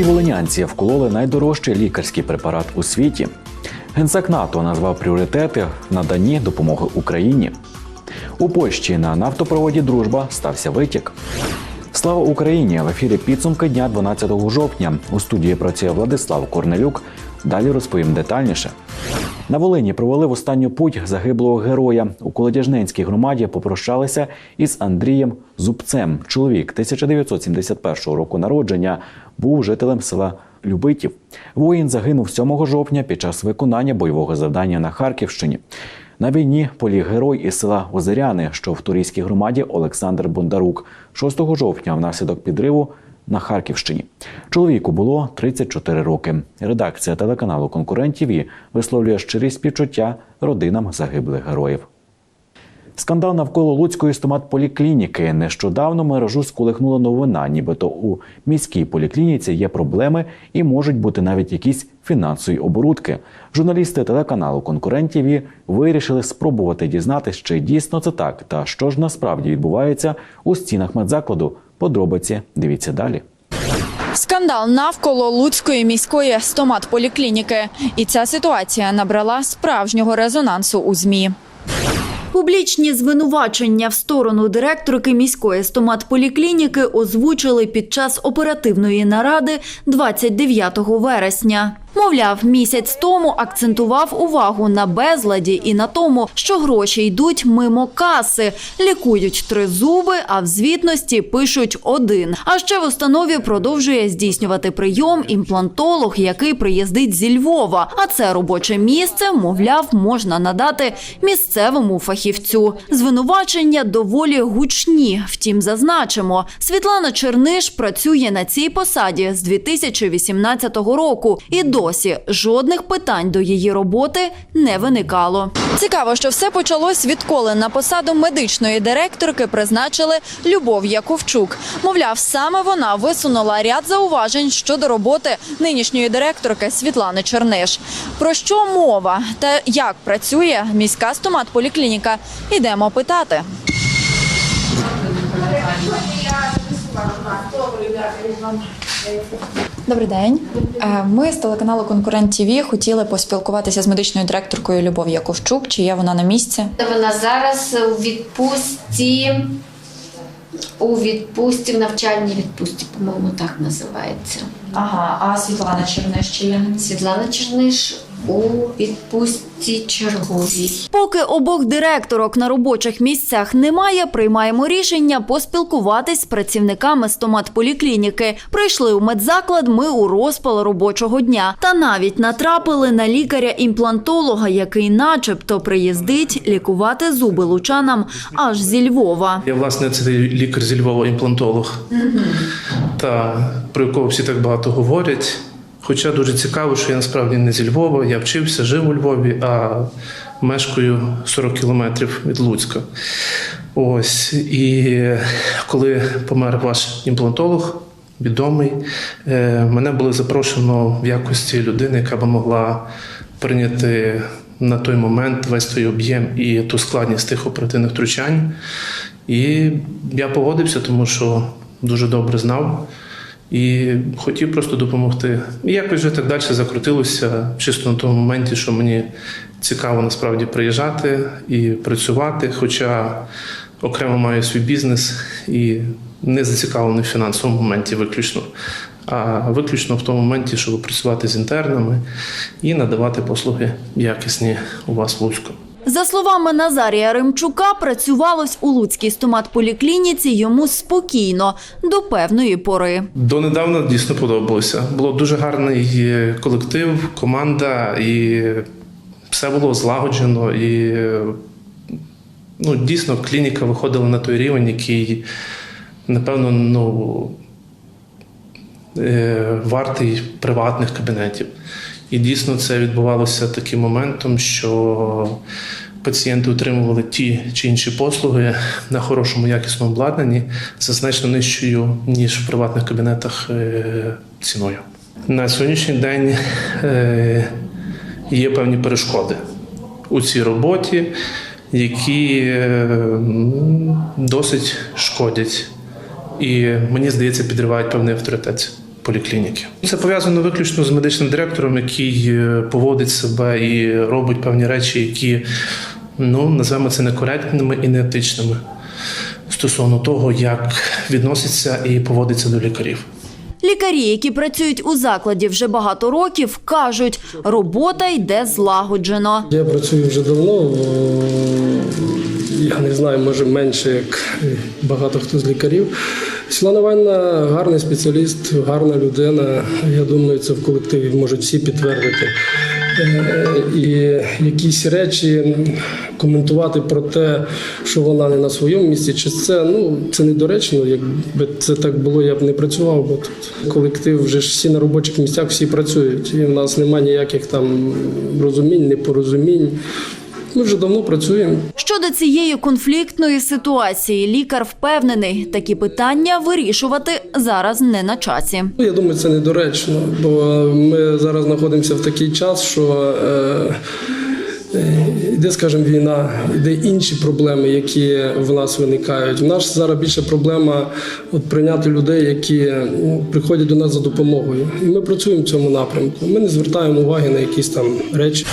Юній волинянці вкололи найдорожчий лікарський препарат у світі. Генсек НАТО назвав пріоритети в наданні допомоги Україні. У Польщі на нафтопроводі Дружба стався витік. Слава Україні! В ефірі підсумки дня 12 жовтня. У студії працює Владислав Корнелюк. Далі розповім детальніше. На Волині провели в останню путь загиблого героя. У Колодяжненській громаді попрощалися із Андрієм Зубцем. Чоловік 1971 року народження був жителем села Любитів. Воїн загинув 7 жовтня під час виконання бойового завдання на Харківщині. На війні поліг герой із села Озеряни, що в Турійській громаді Олександр Бондарук. 6 жовтня внаслідок підриву на Харківщині. Чоловіку було 34 роки. Редакція телеканалу Конкурент ТІВІ висловлює щирі співчуття родинам загиблих героїв. Скандал навколо Луцької стоматполіклініки. Нещодавно мережу сколихнула новина, нібито у міській поліклініці є проблеми і можуть бути навіть якісь фінансові оборудки. Журналісти телеканалу Конкурент ТІВІ вирішили спробувати дізнатися, чи дійсно це так, та що ж насправді відбувається у стінах медзакладу. Подробиці дивіться далі. Скандал навколо Луцької міської стоматполіклініки. І ця ситуація набрала справжнього резонансу у ЗМІ. Публічні звинувачення в сторону директорки міської стоматполіклініки озвучили під час оперативної наради 29 вересня. Мовляв, місяць тому акцентував увагу на безладі і на тому, що гроші йдуть мимо каси, лікують три зуби, а в звітності пишуть один. А ще в установі продовжує здійснювати прийом імплантолог, який приїздить зі Львова. А це робоче місце, мовляв, можна надати місцевому фахівцю. Звинувачення доволі гучні. Втім, зазначимо, Світлана Черниш працює на цій посаді з 2018 року і досі жодних питань до її роботи не виникало. Цікаво, що все почалось відколи на посаду медичної директорки призначили Любов Яковчук. Мовляв, саме вона висунула ряд зауважень щодо роботи нинішньої директорки Світлани Черниш. Про що мова та як працює міська стоматполіклініка? Ідемо питати. Добрий день. Е, Ми з телеканалу Конкурент ТВ хотіли поспілкуватися з медичною директоркою Любов Яковчук. Чи є вона на місці? Вона зараз у відпустці, у відпустці, в навчальній відпустці, по-моєму, так називається. Ага, а Світлана Черниш чи є? Світлана Черниш у відпустці черговій. Поки обох директорок на робочих місцях немає, приймаємо рішення поспілкуватись з працівниками стоматполіклініки. Прийшли у медзаклад ми у розпал робочого дня. Та навіть натрапили на лікаря-імплантолога, який начебто приїздить лікувати зуби лучанам аж зі Львова. Я власне це лікар зі Львова, імплантолог, та про якого всі так багато говорять. Хоча дуже цікаво, що я насправді не зі Львова, я вчився, жив у Львові, а мешкаю 40 кілометрів від Луцька. Ось і коли помер ваш імплантолог, відомий, е, мене було запрошено в якості людини, яка би могла прийняти на той момент весь той об'єм і ту складність тих оперативних втручань. І я погодився, тому що дуже добре знав і хотів просто допомогти. І якось вже так далі закрутилося, чисто на тому моменті, що мені цікаво насправді приїжджати і працювати, хоча окремо маю свій бізнес і не зацікавлений в фінансовому моменті виключно. А виключно в тому моменті, щоб працювати з інтернами і надавати послуги якісні у вас в Луцьку. За словами Назарія Римчука, працювалось у Луцькій стоматполіклініці йому спокійно до певної пори. Донедавна дійсно подобалося. Було дуже гарний е, колектив, команда, і все було злагоджено. І ну, дійсно клініка виходила на той рівень, який, напевно, ну, е, вартий приватних кабінетів. І дійсно це відбувалося таким моментом, що пацієнти отримували ті чи інші послуги на хорошому якісному обладнанні за значно нижчою, ніж в приватних кабінетах е, ціною. На сьогоднішній день е, є певні перешкоди у цій роботі, які е, досить шкодять. І мені здається, підривають певний авторитет поліклініки. Це пов'язано виключно з медичним директором, який е, поводить себе і робить певні речі, які ну називаємо це некоректними і неетичними стосовно того, як відноситься і поводиться до лікарів. Лікарі, які працюють у закладі вже багато років, кажуть, робота йде злагоджено. Я працюю вже давно. е, Я не знаю, може менше, як багато хто з лікарів. Світлана Іванівна гарний спеціаліст, гарна людина. Я думаю, це в колективі можуть всі підтвердити. Е, І якісь речі коментувати про те, що вона не на своєму місці, чи це ну це недоречно. Якби це так було, я б не працював, бо тут колектив вже ж всі на робочих місцях всі працюють. І в нас немає ніяких там розумінь, непорозумінь. Ми вже давно працюємо. Щодо цієї конфліктної ситуації, лікар впевнений, такі питання вирішувати зараз не на часі. Ну, Я думаю, це недоречно, бо ми зараз знаходимося в такий час, що е, е, йде, скажімо, війна, йде інші проблеми, які в нас виникають. У нас зараз більше проблема от, прийняти людей, які ну, приходять до нас за допомогою. І ми працюємо в цьому напрямку. Ми не звертаємо уваги на якісь там речі.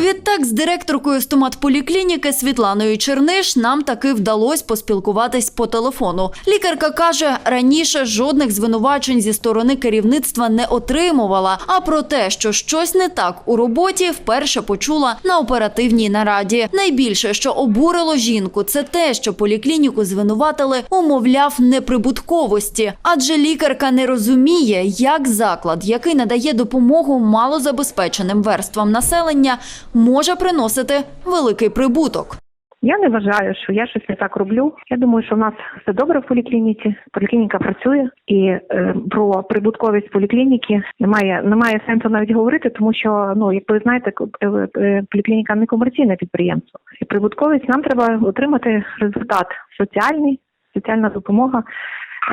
Відтак з директоркою стоматполіклініки Світланою Черниш нам таки вдалося поспілкуватись по телефону. Лікарка каже, раніше жодних звинувачень зі сторони керівництва не отримувала. А про те, що щось не так у роботі, вперше почула на оперативній нараді. Найбільше, що обурило жінку, це те, що поліклініку звинуватили умовляв неприбутковості. Адже лікарка не розуміє, як заклад, який надає допомогу малозабезпеченим верствам населення, може приносити великий прибуток. Я не вважаю, що я щось не так роблю. Я думаю, що в нас все добре в поліклініці. Поліклініка працює, і е, про прибутковість поліклініки немає немає сенсу навіть говорити, тому що ну як ви знаєте, е, е, поліклініка не комерційне підприємство. І прибутковість нам треба отримати результат соціальний, соціальна допомога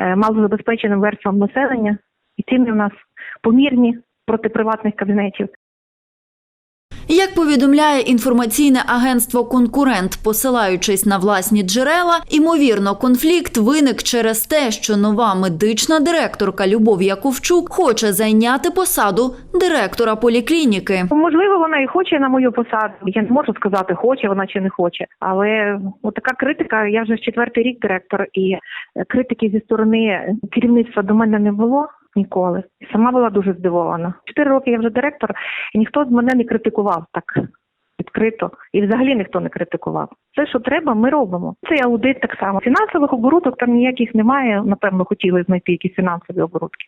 е, малозабезпеченим верствам населення. І ціни в нас помірні проти приватних кабінетів. Як повідомляє інформаційне агентство Конкурент, посилаючись на власні джерела, імовірно, конфлікт виник через те, що нова медична директорка Любов Яковчук хоче зайняти посаду директора поліклініки. Можливо, вона і хоче на мою посаду. Я не можу сказати, хоче вона чи не хоче. Але така критика. Я вже четвертий рік директор, і е, критики зі сторони керівництва до мене не було ніколи. І сама була дуже здивована. Чотири роки я вже директор, і ніхто з мене не критикував так відкрито. І взагалі ніхто не критикував. Все, що треба, ми робимо. Це аудит так само. Фінансових оборудок там ніяких немає. Напевно, хотіли знайти якісь фінансові оборудки.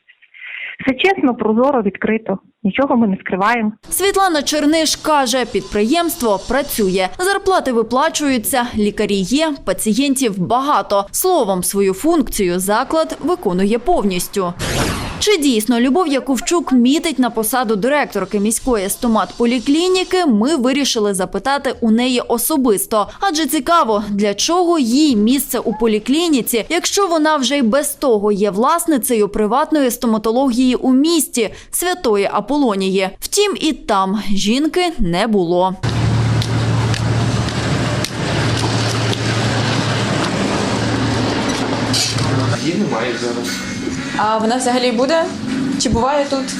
Все чесно, прозоро, відкрито. Нічого ми не скриваємо. Світлана Черниш каже, підприємство працює, зарплати виплачуються, лікарі є, пацієнтів багато. Словом, свою функцію заклад виконує повністю. Чи дійсно Любов Яковчук мітить на посаду директорки міської стоматполіклініки, ми вирішили запитати у неї особисто. Адже цікаво, для чого їй місце у поліклініці, якщо вона вже й без того є власницею приватної стоматології у місті Святої Аполонії. Втім, і там жінки не було. Її немає зараз. А вона взагалі буде? Чи буває тут?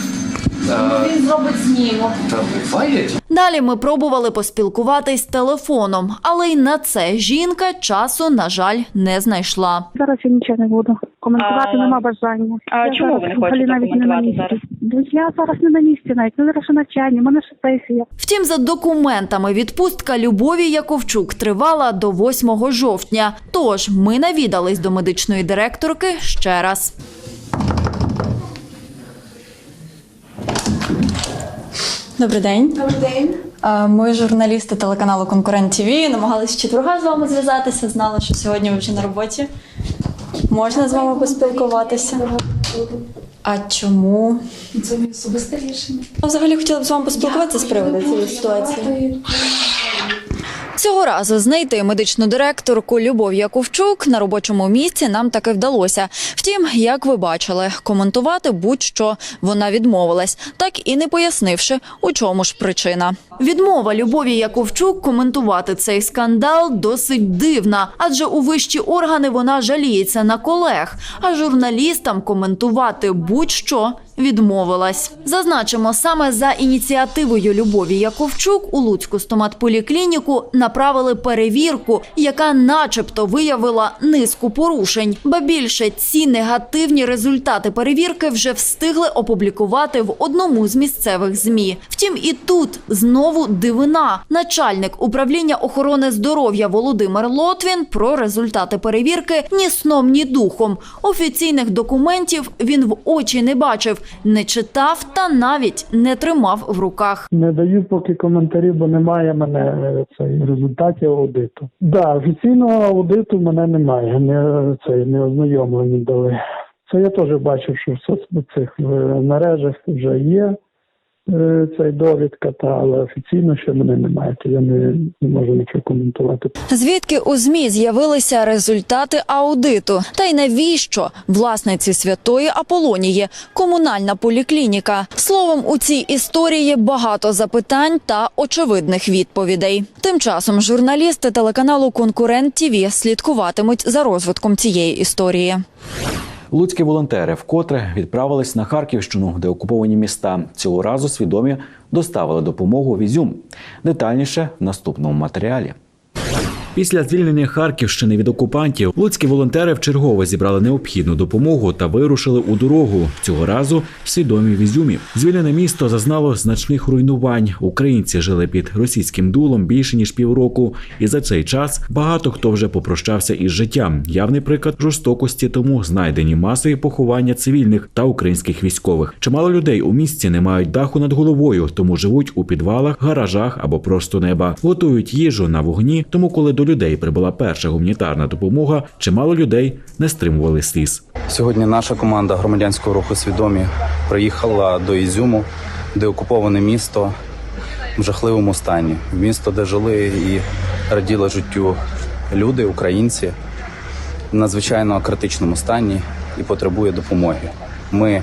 Він зробить знімок. Та буває. Далі ми пробували поспілкуватись телефоном, але й на це жінка часу, на жаль, не знайшла. Зараз я нічого не буду. Коментувати А, нема бажання. а я чому зараз ви не взагалі хочете навіть не на коментувати місці. зараз? Ну, Я зараз не на місці навіть. Ну, зараз ще навчання, в мене ще сесія. Втім, за документами відпустка Любові Яковчук тривала до 8 жовтня. Тож ми навідались до медичної директорки ще раз. Добрий день. Добрий день. Ми журналісти телеканалу Конкурент ТВ. Намагалися четверга з вами зв'язатися. Знали, що сьогодні ви вже на роботі. Можна з вами поспілкуватися? А чому? Це мій особисте рішення. Ну, Взагалі хотіла б з вами поспілкуватися з приводу цієї ситуації. Цього разу знайти медичну директорку Любов Яковчук на робочому місці нам таки вдалося. Втім, як ви бачили, коментувати будь-що вона відмовилась, так і не пояснивши, у чому ж причина. Відмова Любові Яковчук коментувати цей скандал досить дивна, адже у вищі органи вона жаліється на колег, а журналістам коментувати будь-що відмовилась. Зазначимо, саме за ініціативою Любові Яковчук у Луцьку стоматполіклініку направили перевірку, яка начебто виявила низку порушень. Ба більше ці негативні результати перевірки вже встигли опублікувати в одному з місцевих змі. Втім, і тут знову дивина. Начальник управління охорони здоров'я Володимир Лотвін про результати перевірки ні сном, ні духом. Офіційних документів він в очі не бачив, не читав та навіть не тримав в руках. Не даю поки коментарів, бо немає мене е, цей результатів аудиту. Да, офіційного аудиту мене немає. Не цей не ознайомлені дали. Це я теж бачив, що в соццих е, мережах вже є е, цей довідка, та але офіційно ще мене немає, то я не, не можу нічого коментувати. Звідки у ЗМІ з'явилися результати аудиту? Та й навіщо власниці святої Аполонії комунальна поліклініка? Словом, у цій історії багато запитань та очевидних відповідей. Тим часом журналісти телеканалу Конкурент ТІВІ слідкуватимуть за розвитком цієї історії. Луцькі волонтери вкотре відправились на Харківщину, де окуповані міста цього разу свідомі доставили допомогу в Ізюм. Детальніше в наступному матеріалі. Після звільнення Харківщини від окупантів луцькі волонтери вчергове зібрали необхідну допомогу та вирушили у дорогу. Цього разу свідомі в Ізюмі. Звільнене місто зазнало значних руйнувань. Українці жили під російським дулом більше ніж півроку, і за цей час багато хто вже попрощався із життям. Явний приклад жорстокості тому знайдені масові поховання цивільних та українських військових. Чимало людей у місті не мають даху над головою, тому живуть у підвалах, гаражах або просто неба. Готують їжу на вогні. Тому, коли до людей прибула перша гуманітарна допомога, чимало людей не стримували сліз. Сьогодні наша команда громадянського руху свідомі приїхала до Ізюму, де окуповане місто в жахливому стані. Місто, де жили і раділи життю люди, українці, в надзвичайно критичному стані і потребує допомоги. Ми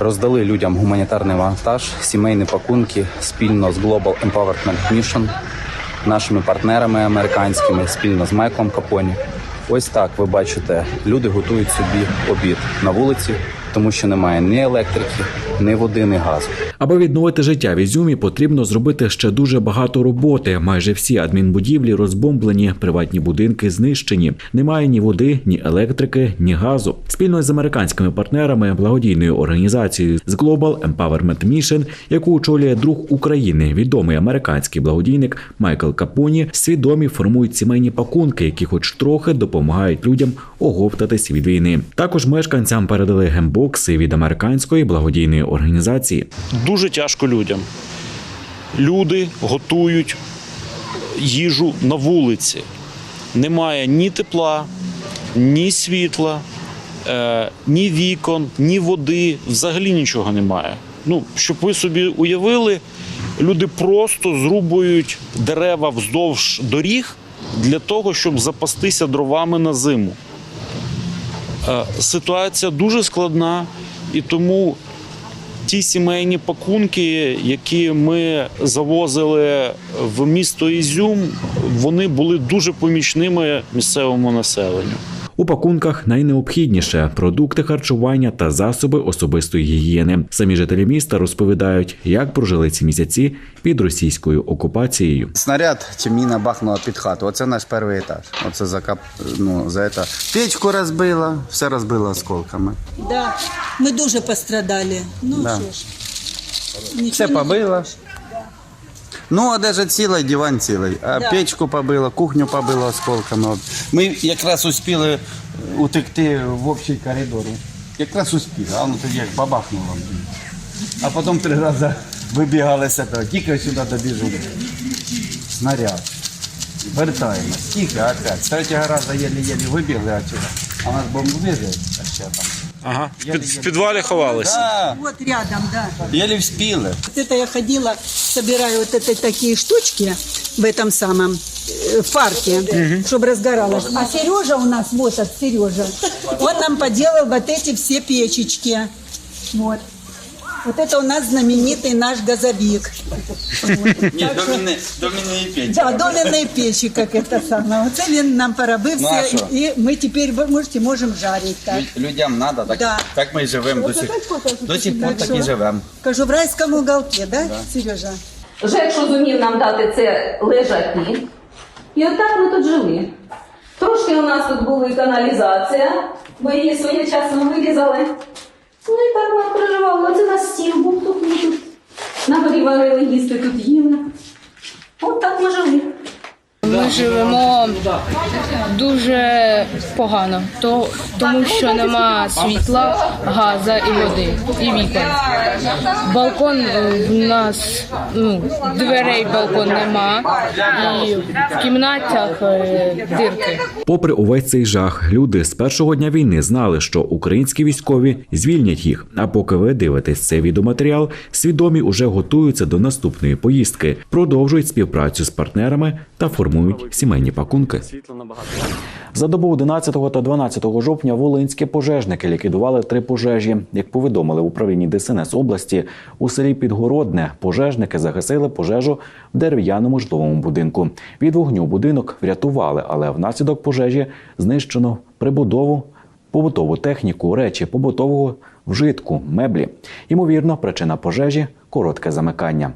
роздали людям гуманітарний вантаж, сімейні пакунки спільно з Global Empowerment Mission, нашими партнерами американськими, спільно з Майклом Капоні. Ось так ви бачите, люди готують собі обід на вулиці, тому що немає ні електрики, ні води, ні газу. Аби відновити життя в Ізюмі, потрібно зробити ще дуже багато роботи. Майже всі адмінбудівлі розбомблені, приватні будинки знищені. Немає ні води, ні електрики, ні газу. Спільно з американськими партнерами, благодійною організацією з Global Empowerment Mission, яку очолює друг України, відомий американський благодійник Майкл Капоні, свідомі формують сімейні пакунки, які, хоч трохи, допомагають людям оговтатись від війни. Також мешканцям передали гембокси від американської благодійної організації. Дуже тяжко людям. Люди готують їжу на вулиці. Немає ні тепла, ні світла, е, ні вікон, ні води. Взагалі нічого немає. Ну, щоб ви собі уявили, люди просто зрубують дерева вздовж доріг для того, щоб запастися дровами на зиму. Е, Ситуація дуже складна, і тому ті сімейні пакунки, які ми завозили в місто Ізюм, вони були дуже помічними місцевому населенню. У пакунках найнеобхідніше продукти харчування та засоби особистої гігієни. Самі жителі міста розповідають, як прожили ці місяці під російською окупацією. Снаряд чи міна бахнула під хату. Оце наш перший етаж. Оце закап, ну, за це. Печку розбила, все розбила осколками. Да, ми дуже пострадали. Ну Да. що ж. Нічого Все не побило. Ну, одежа ціла, диван цілий. А Да. печку побило, кухню побило осколками. Ми якраз успіли утекти в общий коридор. Якраз успіли, а воно тоді як бабахнуло. А потім три рази вибігали з. Тільки сюди добіжили. Снаряд. Вертаємось. Тільки опять. З третього разу єлі-єлі вибігли отсюда. А нас бомбили а ще там. Ага, в підвалі ховалися. Да, Вот рядом, да. єлі вспіли. Вот это я ходила, собираю вот это такие штучки в этом самом э, в парке, чтобы разгоралось. А Сережа у нас, вот от Сережа, он нам поделал вот эти все печечки. Вот. Вот это у нас знаменитый наш газовик. Ні, домінні печі. Да, доменные печи, как это самое. Вот это він нам поробився, Ну, а що? і ми тепер, ви можете, можемо жарити так. Людям треба, так, Да. так ми і живемо до сих, до сих пор так і живемо. Кажу, в райському уголке, да, Сережа? ЖЕК, що зумів нам дати це лежаки. І отак ми тут жили. Трошки у нас тут була і каналізація, бо її своєчасно вирізали. Ну і так проживали. Оце на стіл був тут, ми тут на горі варили, їсти тут їли. От так ми жили. Живемо дуже погано, то, тому що нема світла, газу і води, і вікон. Балкон е, в нас, ну, дверей балкон нема, і в кімнатах е, дирки. Попри увесь цей жах, люди з першого дня війни знали, що українські військові звільнять їх. А поки ви дивитесь цей відеоматеріал, свідомі уже готуються до наступної поїздки, продовжують співпрацю з партнерами та формують сімейні пакунки. За добу 11 та 12 жовтня волинські пожежники ліквідували три пожежі. Як повідомили в управлінні ДСНС області, у селі Підгородне пожежники загасили пожежу в дерев'яному житловому будинку. Від вогню будинок врятували, але внаслідок пожежі знищено прибудову, побутову техніку, речі побутового вжитку, меблі. Ймовірно, причина пожежі коротке замикання.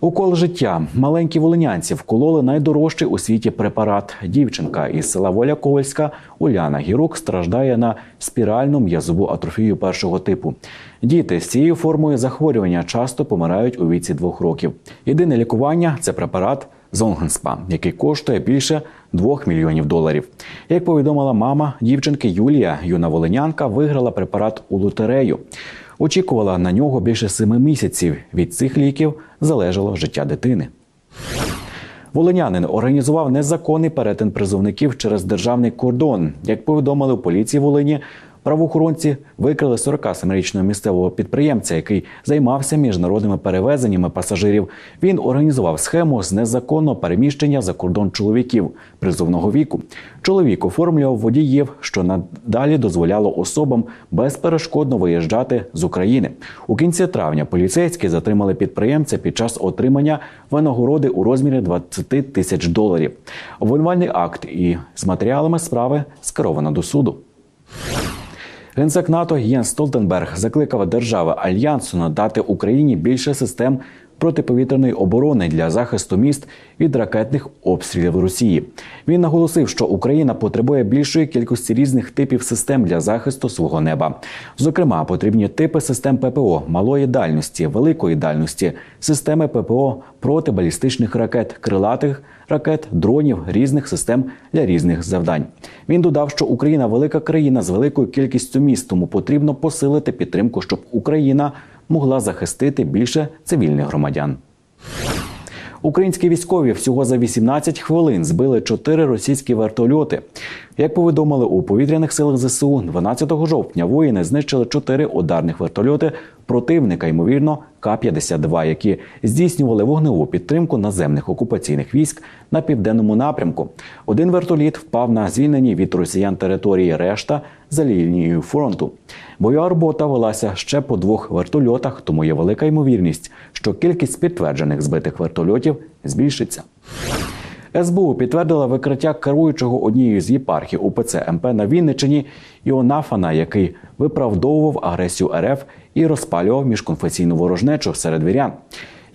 Укол життя. Маленькі волинянці вкололи найдорожчий у світі препарат. Дівчинка із села Воля Ковальська Уляна Гірук страждає на спіральну м'язову атрофію першого типу. Діти з цією формою захворювання часто помирають у віці двох років. Єдине лікування це препарат Зонгенспа, який коштує більше 2 мільйонів доларів. Як повідомила мама дівчинки Юлія, юна волинянка виграла препарат у лотерею. Очікувала на нього більше семи місяців. Від цих ліків залежало життя дитини. Волинянин організував незаконний перетин призовників через державний кордон. Як повідомили у поліції Волині, правоохоронці викрили 47-річного місцевого підприємця, який займався міжнародними перевезеннями пасажирів. Він організував схему з незаконного переміщення за кордон чоловіків призовного віку. Чоловік оформлював водіїв, що надалі дозволяло особам безперешкодно виїжджати з України. У кінці травня поліцейські затримали підприємця під час отримання винагороди у розмірі 20 тисяч доларів. Обвинувальний акт і з матеріалами справи скеровано до суду. Генсек НАТО Єнс Столтенберг закликав держави альянсу надати Україні більше систем протиповітряної оборони для захисту міст від ракетних обстрілів Росії. Він наголосив, що Україна потребує більшої кількості різних типів систем для захисту свого неба. Зокрема, потрібні типи систем ППО малої дальності, великої дальності, системи ППО протибалістичних ракет, крилатих ракет, дронів, різних систем для різних завдань. Він додав, що Україна велика країна з великою кількістю міст, тому потрібно посилити підтримку, щоб Україна могла захистити більше цивільних громадян. Українські військові всього за 18 хвилин збили чотири російські вертольоти. Як повідомили у повітряних силах ЗСУ, 12 жовтня воїни знищили чотири ударних вертольоти противника, ймовірно, К-52, які здійснювали вогневу підтримку наземних окупаційних військ на південному напрямку. Один вертоліт впав на звільнені від росіян території, решта за лінією фронту. Бойова робота велася ще по двох вертольотах, тому є велика ймовірність, що кількість підтверджених збитих вертольотів збільшиться. СБУ підтвердила викриття керуючого однією з єпархій УПЦ МП на Вінничині Іонафана, який виправдовував агресію РФ і розпалював міжконфесійну ворожнечу серед вірян.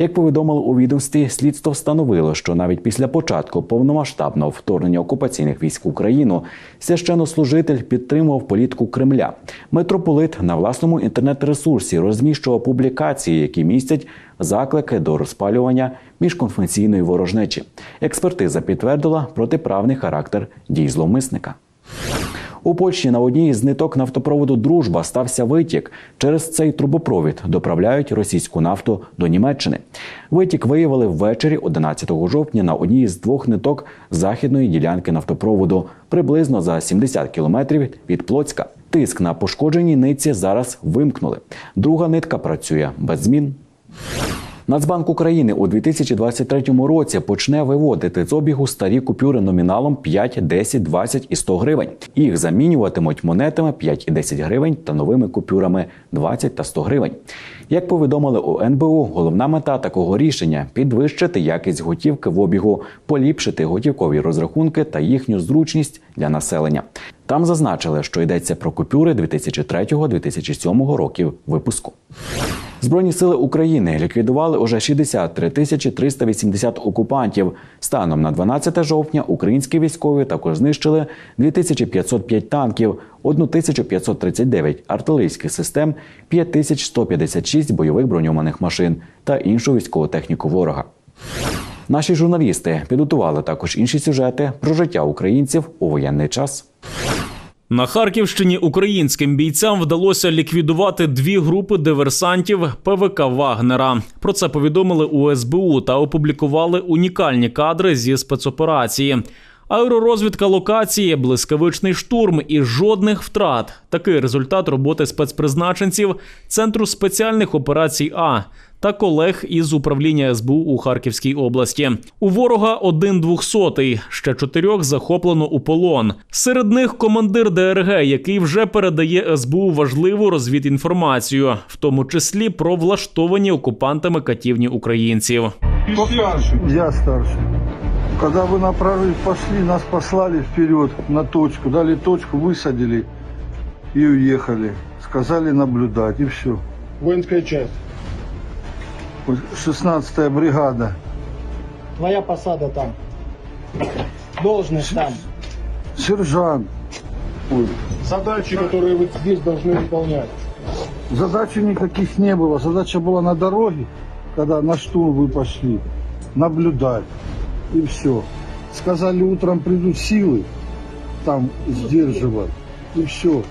Як повідомили у відомстві, слідство встановило, що навіть після початку повномасштабного вторгнення окупаційних військ в Україну священнослужитель підтримував політику Кремля. Митрополит на власному інтернет-ресурсі розміщував публікації, які містять заклики до розпалювання міжконфесійної ворожнечі. Експертиза підтвердила протиправний характер дій зловмисника. У Польщі на одній з ниток нафтопроводу Дружба стався витік. Через цей трубопровід доправляють російську нафту до Німеччини. Витік виявили ввечері 11 жовтня на одній з двох ниток західної ділянки нафтопроводу, приблизно за 70 кілометрів від Плоцька. Тиск на пошкодженій нитці зараз вимкнули. Друга нитка працює без змін. Нацбанк України у 2023 році почне виводити з обігу старі купюри номіналом 5, 10, 20 і 100 гривень. Їх замінюватимуть монетами 5 і 10 гривень та новими купюрами 20 та 100 гривень. Як повідомили у НБУ, головна мета такого рішення підвищити якість готівки в обігу, поліпшити готівкові розрахунки та їхню зручність для населення. Там зазначили, що йдеться про купюри 2003-2007 років випуску. Збройні сили України ліквідували уже 63 тисячі 380 окупантів. Станом на 12 жовтня українські військові також знищили 2505 танків, 1539 артилерійських систем, 5156 бойових броньованих машин та іншу військову техніку ворога. Наші журналісти підготували також інші сюжети про життя українців у воєнний час. На Харківщині українським бійцям вдалося ліквідувати дві групи диверсантів ПВК Вагнера. Про це повідомили у СБУ та опублікували унікальні кадри зі спецоперації. Аеророзвідка локації, блискавичний штурм і жодних втрат. Такий результат роботи спецпризначенців Центру спеціальних операцій А та колег із управління СБУ у Харківській області. У ворога один двохсотий, ще чотирьох захоплено у полон. Серед них командир ДРГ, який вже передає СБУ важливу розвідінформацію, в тому числі про влаштовані окупантами катівні українців. Кто старший? Я старший. Когда вы на прорыв пошли, нас послали вперед на точку, дали точку, высадили и уехали. Сказали наблюдать, и все. Воинская часть. 16-я бригада. Твоя посада там. Должность там. Сержант. Ой, Задачи, которые вы здесь должны выполнять. Задачи никаких не было. Задача была на дороге, когда на штурм вы пошли, наблюдать. И все. Сказали, утром придут силы там сдерживать. И все.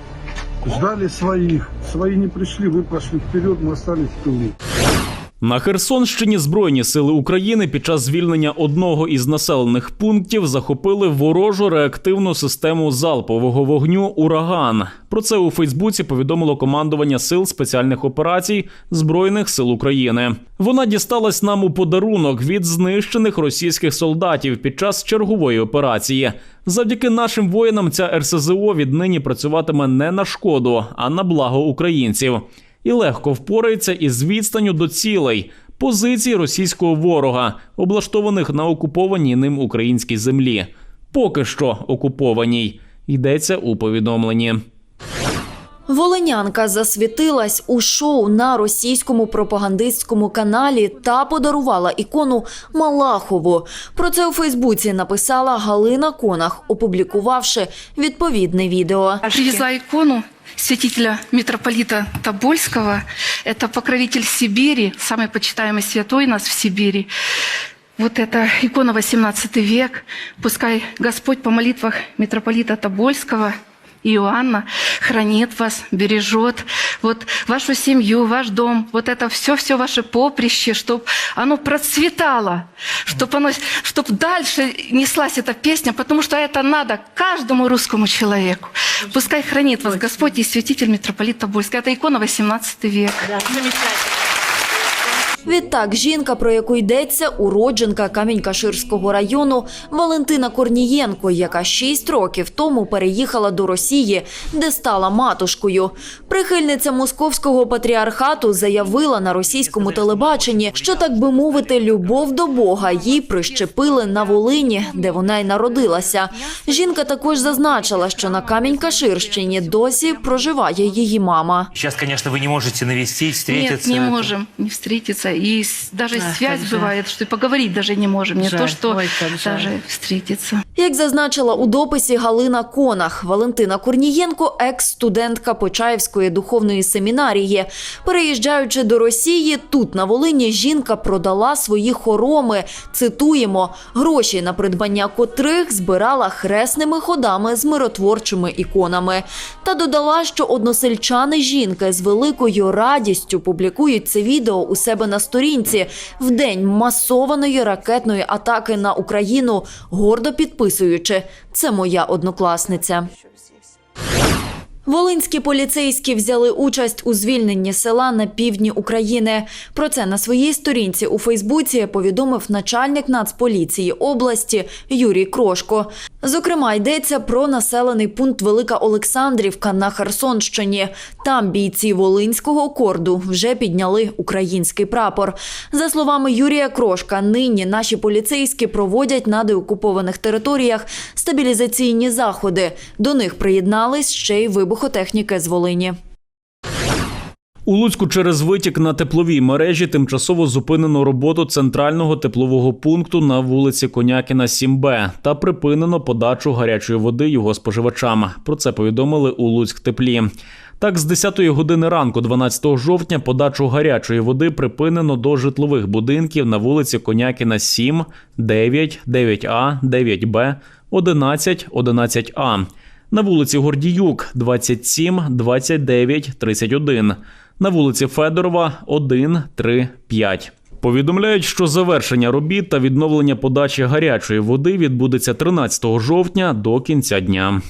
Ждали своих. Свои не пришли, вы пошли вперед, мы остались в тылу. На Херсонщині Збройні сили України під час звільнення одного із населених пунктів захопили ворожу реактивну систему залпового вогню Ураган. Про це у Фейсбуці повідомило командування сил спеціальних операцій Збройних сил України. Вона дісталась нам у подарунок від знищених російських солдатів під час чергової операції. Завдяки нашим воїнам ця РСЗО віднині працюватиме не на шкоду, а на благо українців і легко впорається із відстанню до цілей позицій російського ворога, облаштованих на окупованій ним українській землі. Поки що окупованій йдеться у повідомленні. Волинянка засвітилась у шоу на російському пропагандистському каналі та подарувала ікону Малахову. Про це у Фейсбуці написала Галина Конах, опублікувавши відповідне відео. Привезла икону святителя митрополита Тобольского. Это покровитель Сибири, самый почитаемый святой у нас в Сибири. Вот эта икона 18 век. Пускай Господь по молитвах митрополита Тобольского Иоанна хранит вас, бережет вот вашу семью, ваш дом, вот это все-все ваше поприще, чтобы оно процветало, чтобы оно, чтобы дальше неслась эта песня, потому что это надо каждому русскому человеку. Пускай хранит вас Господь и святитель митрополит Тобольский. Это икона 18 век. Відтак, жінка, про яку йдеться, уродженка Камінь-Каширського району Валентина Корнієнко, яка 6 років тому переїхала до Росії, де стала матушкою. Прихильниця московського патріархату заявила на російському телебаченні, що так би мовити, любов до Бога їй прищепили на Волині, де вона й народилася. Жінка також зазначила, що на Камінь-Каширщині досі проживає її мама. Сейчас, конечно, вы не можете навестить, Нет, встретиться. не можем не встретиться. И даже Ах, связь бывает, что и поговорить даже не можем. Не Жаль. то, что Ой, даже встретиться. Як зазначила у дописі Галина Конах, Валентина Корнієнко, екс-студентка Почаївської духовної семінарії. Переїжджаючи до Росії, тут на Волині жінка продала свої хороми. Цитуємо, гроші на придбання котрих збирала хресними ходами з миротворчими іконами. Та додала, що односельчани жінки з великою радістю публікують це відео у себе на сторінці в день масованої ракетної атаки на Україну, гордо підписуючи «Це моя однокласниця». Волинські поліцейські взяли участь у звільненні села на півдні України. Про це на своїй сторінці у Фейсбуці повідомив начальник Нацполіції області Юрій Крошко. Зокрема, йдеться про населений пункт Велика Олександрівка на Херсонщині. Там бійці Волинського корду вже підняли український прапор. За словами Юрія Крошка, нині наші поліцейські проводять на деокупованих територіях стабілізаційні заходи. До них приєднались ще й вибухотехніки з Волині. У Луцьку через витік на тепловій мережі тимчасово зупинено роботу центрального теплового пункту на вулиці Конякіна 7Б та припинено подачу гарячої води його споживачам. Про це повідомили у Луцьк теплі. Так, з 10 години ранку, 12 жовтня, подачу гарячої води припинено до житлових будинків на вулиці Конякіна 7, 9, 9А, 9Б, 11, 11А. На вулиці Гордіюк 27, 29, 31. На вулиці Федорова 1, 3, 5. Повідомляють, що завершення робіт та відновлення подачі гарячої води відбудеться 13 жовтня до кінця дня.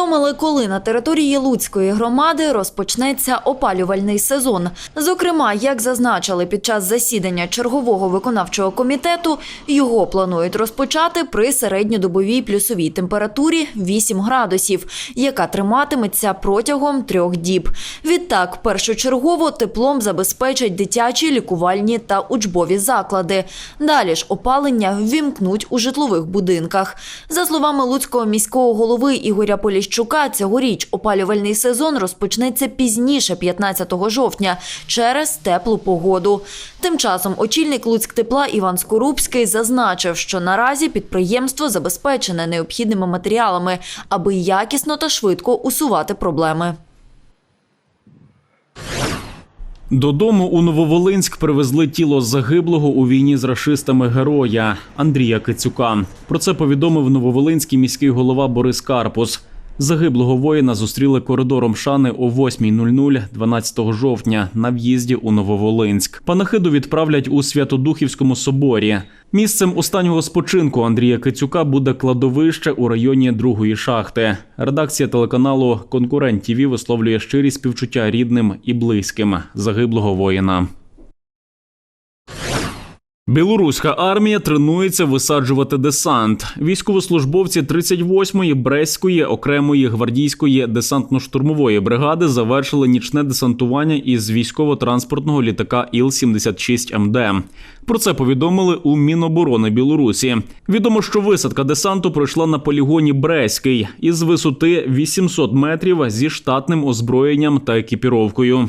Повідомили, коли на території Луцької громади розпочнеться опалювальний сезон. Зокрема, як зазначили під час засідання чергового виконавчого комітету, його планують розпочати при середньодобовій плюсовій температурі 8 градусів, яка триматиметься протягом трьох діб. Відтак, першочергово теплом забезпечать дитячі, лікувальні та учбові заклади. Далі ж опалення ввімкнуть у житлових будинках. За словами Луцького міського голови Ігоря Поліщука, цьогоріч опалювальний сезон розпочнеться пізніше, 15 жовтня, через теплу погоду. Тим часом очільник Луцьктепла Іван Скорубський зазначив, що наразі підприємство забезпечене необхідними матеріалами, аби якісно та швидко усувати проблеми. Додому у Нововолинськ привезли тіло загиблого у війні з рашистами героя Андрія Кицюка. Про це повідомив Нововолинський міський голова Борис Карпус. Загиблого воїна зустріли коридором шани о 8.00 12 жовтня на в'їзді у Нововолинськ. Панахиду відправлять у Святодухівському соборі. Місцем останнього спочинку Андрія Кицюка буде кладовище у районі другої шахти. Редакція телеканалу Конкурент ТІВІ висловлює щирі співчуття рідним і близьким загиблого воїна. Білоруська армія тренується висаджувати десант. Військовослужбовці 38-ї Брестської окремої гвардійської десантно-штурмової бригади завершили нічне десантування із військово-транспортного літака Іл-76МД. Про це повідомили у Міноборони Білорусі. Відомо, що висадка десанту пройшла на полігоні Брестський із висоти 800 метрів зі штатним озброєнням та екіпіровкою.